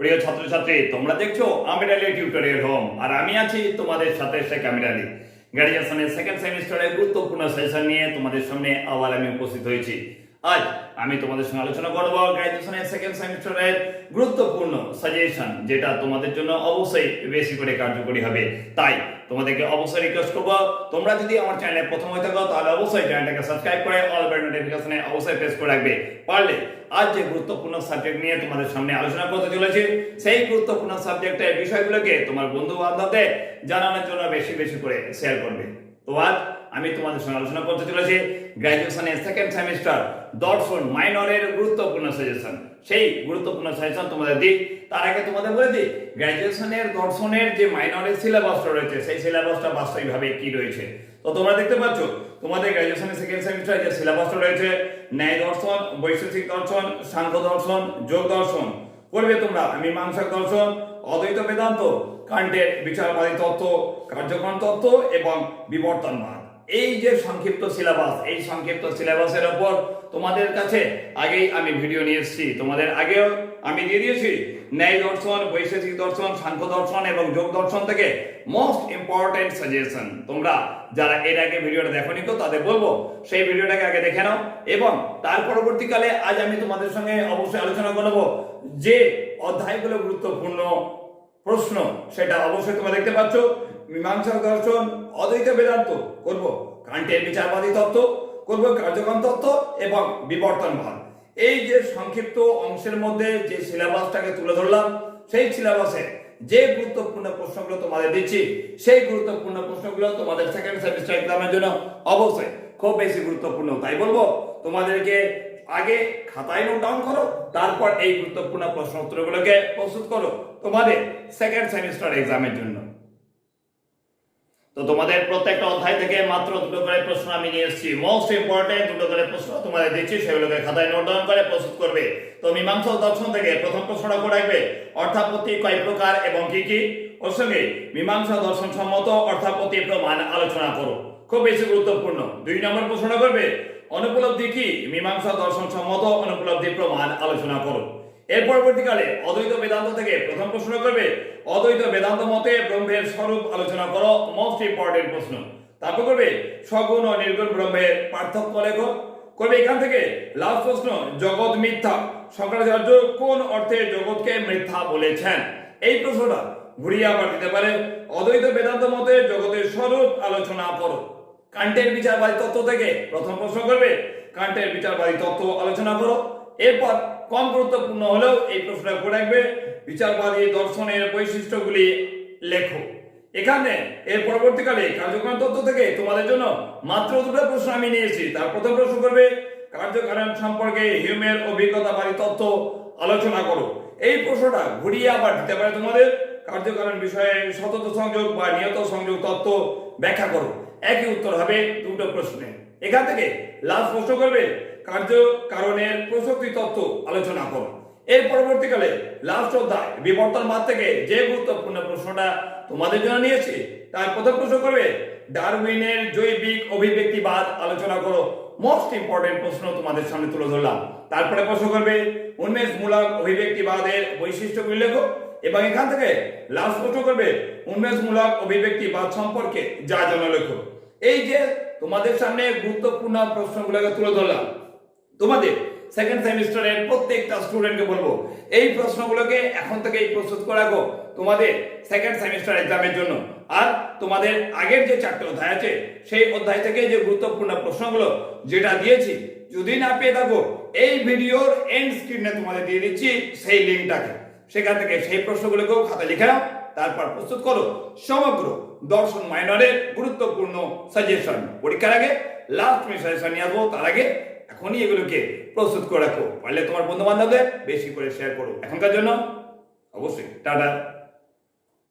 প্রিয় ছাত্রছাত্রী, তোমরা দেখছ আমিরালি টিউটোরিয়াল হোম আর আমি আছি তোমাদের সাথে শেখ আমিরালি গ্র্যাজুয়েশনের সেকেন্ড সেমিস্টারের গুরুত্বপূর্ণ সেশন নিয়ে তোমাদের সামনে আবার আমি উপস্থিত হয়েছি। আজ আমি তোমাদের সঙ্গে আলোচনা করব। সেকেন্ড সেমিস্টারের গুরুত্বপূর্ণ সাজেশন যেটা তোমাদের জন্য অবশ্যই বেশি করে কার্যকরী হবে। তাই তোমাদেরকে অবশ্যই রিকোয়েস্ট করব, তোমরা যদি আমার চ্যানেলে প্রথম হয়ে থাকো, তাহলে অবশ্যই চ্যানেলটাকে সাবস্ক্রাইব করে অল বেল নোটিফিকেশনে অবশ্যই প্রেস করে রাখবে। পারলে আজ যে গুরুত্বপূর্ণ সাবজেক্ট নিয়ে তোমাদের সামনে আলোচনা করতে চলেছি, সেই গুরুত্বপূর্ণ সাবজেক্টের বিষয়গুলোকে তোমার বন্ধু বান্ধবদের জানানোর জন্য বেশি বেশি করে শেয়ার করবে। তো আজ আমি তোমাদের সঙ্গে আলোচনা করতে চলেছি গ্র্যাজুয়েশনের সেকেন্ড সেমিস্টার দর্শন মাইনরের গুরুত্বপূর্ণ সাজেশন সেই গুরুত্বপূর্ণ সাজেশন তোমাদের দিই। তার আগে তোমাদের বলে দিই গ্র্যাজুয়েশনের দর্শনের যে মাইনরের সিলেবাসটা রয়েছে, সেই সিলেবাসটা বাস্তবিকভাবে কি রয়েছে? তো তোমরা দেখতে পাচ্ছ, তোমাদের গ্র্যাজুয়েশনের সেকেন্ড সেমিস্টার যে সিলেবাসটা রয়েছে, ন্যায় দর্শন বৈশেষিক দর্শন, সাংখ্য দর্শন, যোগ দর্শন, পড়বে তোমরা মীমাংসক দর্শন, অদ্বৈত বেদান্ত, কান্টের বিচারবাদী তত্ত্ব, কার্যক্রম তত্ত্ব এবং বিবর্তনবাদ এই যে সংক্ষিপ্ত সিলেবাস এই সংক্ষিপ্ত সিলেবাসের ওপর তোমাদের কাছে আগেই আমি ভিডিও নিয়ে এসেছি। তোমাদের আগেও আমি দিয়ে দিয়েছি। ন্যায় দর্শন, বৈশেষিক দর্শন, সাংখ্য দর্শন এবং যোগ দর্শন থেকে মোস্ট ইম্পর্টেন্ট সাজেশন তোমরা যারা এর আগে ভিডিওটা দেখোনি তো তাদের বলব, সেই ভিডিওটাকে আগে দেখে নাও এবং তার পরবর্তীকালে আজ আমি তোমাদের সঙ্গে অবশ্যই আলোচনা করব যে অধ্যায়গুলো গুরুত্বপূর্ণ প্রশ্ন, সেটা অবশ্যই তোমরা দেখতে পাচ্ছ। মীমাংসা দর্শন, অদ্বৈত বেদান্ত, করব কান্টের বিচারবাদী তত্ত্ব, করব কার্যক্রম তত্ত্ব এবং বিবর্তনবাদ। এই যে সংক্ষিপ্ত অংশের মধ্যে যে সিলেবাসটাকে তুলে ধরলাম, সেই সিলেবাসে যে গুরুত্বপূর্ণ প্রশ্নগুলো তোমাদের দিচ্ছি, সেই গুরুত্বপূর্ণ প্রশ্নগুলো তোমাদের সেকেন্ড সেমিস্টার এক্সামের জন্য অবশ্যই খুব বেশি গুরুত্বপূর্ণ। তাই বলব, তোমাদেরকে আগে খাতায় নোট ডাউন করো, তারপর এই গুরুত্বপূর্ণ প্রশ্ন উত্তরগুলোকে প্রস্তুত করো তোমাদের সেকেন্ড সেমিস্টার এক্সামের জন্য। তো তোমাদের প্রত্যেকটা অধ্যায় থেকে মাত্র দুটো করে প্রশ্ন আমি নিয়ে এসেছি। মোস্ট ইম্পর্টেন্ট দুটো করে প্রশ্ন তোমাদের দিচ্ছি, সেগুলোকে খাতায় নোট ডাউন করে প্রস্তুত করবে। তো মীমাংসা দর্শন থেকে প্রথম প্রশ্নটা করে রাখবে, অর্থাপত্তি কয় প্রকার এবং কি কি? ওর সঙ্গে মীমাংসা দর্শন সম্মত অর্থাপত্তি প্রমাণ আলোচনা করো। খুব বেশি গুরুত্বপূর্ণ। দুই নম্বর প্রশ্নটা করবে অনুপলব্ধি কি? মীমাংসা দর্শন সম্মত অনুপলব্ধি প্রমাণ আলোচনা করো এর পরবর্তীকালে অদ্বৈত বেদান্ত থেকে প্রথম প্রশ্ন করবে, অদ্বৈত বেদান্ত মতে ব্রহ্মের স্বরূপ আলোচনা করো মোস্ট ইম্পর্টেন্ট প্রশ্ন। তারপর করবে, সগুণ ও নির্গুণ ব্রহ্মের পার্থক্য লেখো। করবে এখান থেকে লাস্ট প্রশ্ন, জগৎ মিথ্যা। শঙ্করাচার্য কোন অর্থে জগৎকে মিথ্যা বলেছেন? এই প্রশ্নটা ঘুরিয়ে আবার দিতে পারে, অদ্বৈত বেদান্ত মতে জগতের স্বরূপ আলোচনা করো। কান্টের বিচারবাদী তত্ত্ব থেকে প্রথম প্রশ্ন করবে কান্টের বিচারবাদী তত্ত্ব আলোচনা করো। এরপর কম গুরুত্বপূর্ণ হলেও এই প্রশ্নটা করে রাখবে। বিচারবাদী দর্শনের বৈশিষ্ট্যগুলি লেখো। এখানে এর পরবর্তীকালে কার্যক্রম তত্ত্ব থেকে তোমাদের জন্য মাত্র দুটো প্রশ্ন আমি নিয়েছি। তার প্রথম প্রশ্ন করবে, কার্যকারণ সম্পর্কে হিউমের অভিজ্ঞতাবাদী তত্ত্ব আলোচনা করো। এই প্রশ্নটা ঘুরিয়ে আবার দিতে পারে তোমাদের। কার্যকারণ বিষয়ে সতত সংযোগ বা নিয়ত সংযোগ তত্ত্ব ব্যাখ্যা করো। একই উত্তর হবে, দুটো প্রশ্নে। এখান থেকে লাস্ট প্রশ্ন করবে কার্য কারণের প্রসক্তি তত্ত্ব আলোচনা করো এর পরবর্তীকালে লাস্ট অধ্যায়, বিবর্তন মাত থেকে যে গুরুত্বপূর্ণ প্রশ্নটা তোমাদের জন্য নিয়েছি, তার প্রথম প্রশ্ন করবে, ডারউইনের জৈবিক অভিব্যক্তিবাদ আলোচনা করো। মোস্ট ইম্পর্টেন্ট প্রশ্ন তোমাদের সামনে তুলে ধরলাম। তারপরে প্রশ্ন করবে উন্মেষমূলক অভিব্যক্তিবাদের বৈশিষ্ট্যগুলি লেখো। এবং এখান থেকে লাস্ট প্রশ্ন করবে, উন্মেষমূলক অভিব্যক্তিবাদ সম্পর্কে যা জানা লেখো এই যে তোমাদের সামনে গুরুত্বপূর্ণ প্রশ্নগুলোকে তুলে ধরলাম, তোমাদের সেকেন্ড সেমিস্টারের প্রত্যেকটা স্টুডেন্টকে বলব, এই প্রশ্নগুলোকে এখন থেকেই প্রস্তুত করে রাখো তোমাদের সেকেন্ড সেমিস্টার এক্সামের জন্য। আর তোমাদের আগের যে চারটে অধ্যায় আছে, সেই অধ্যায় থেকে যে গুরুত্বপূর্ণ প্রশ্নগুলো, যেটা দিয়েছি, যদি না পেয়ে থাকো, এই ভিডিওর এন্ড স্ক্রিনে তোমাদের দিয়ে দিচ্ছি সেই লিঙ্কটাকে সেখান থেকে সেই প্রশ্নগুলোকেও খাতা লিখে নাও, তারপর প্রস্তুত করো সমগ্র দর্শন মাইনরের গুরুত্বপূর্ণ সাজেশন পরীক্ষার আগে লাস্ট মিনিট সাজেশন নিয়ে আসব, তার আগে এখনই এগুলোকে প্রস্তুত করে রাখো। পারলে তোমার বন্ধু বান্ধবদের বেশি করে শেয়ার করো। এখনকার জন্য অবশ্যই, টাটা।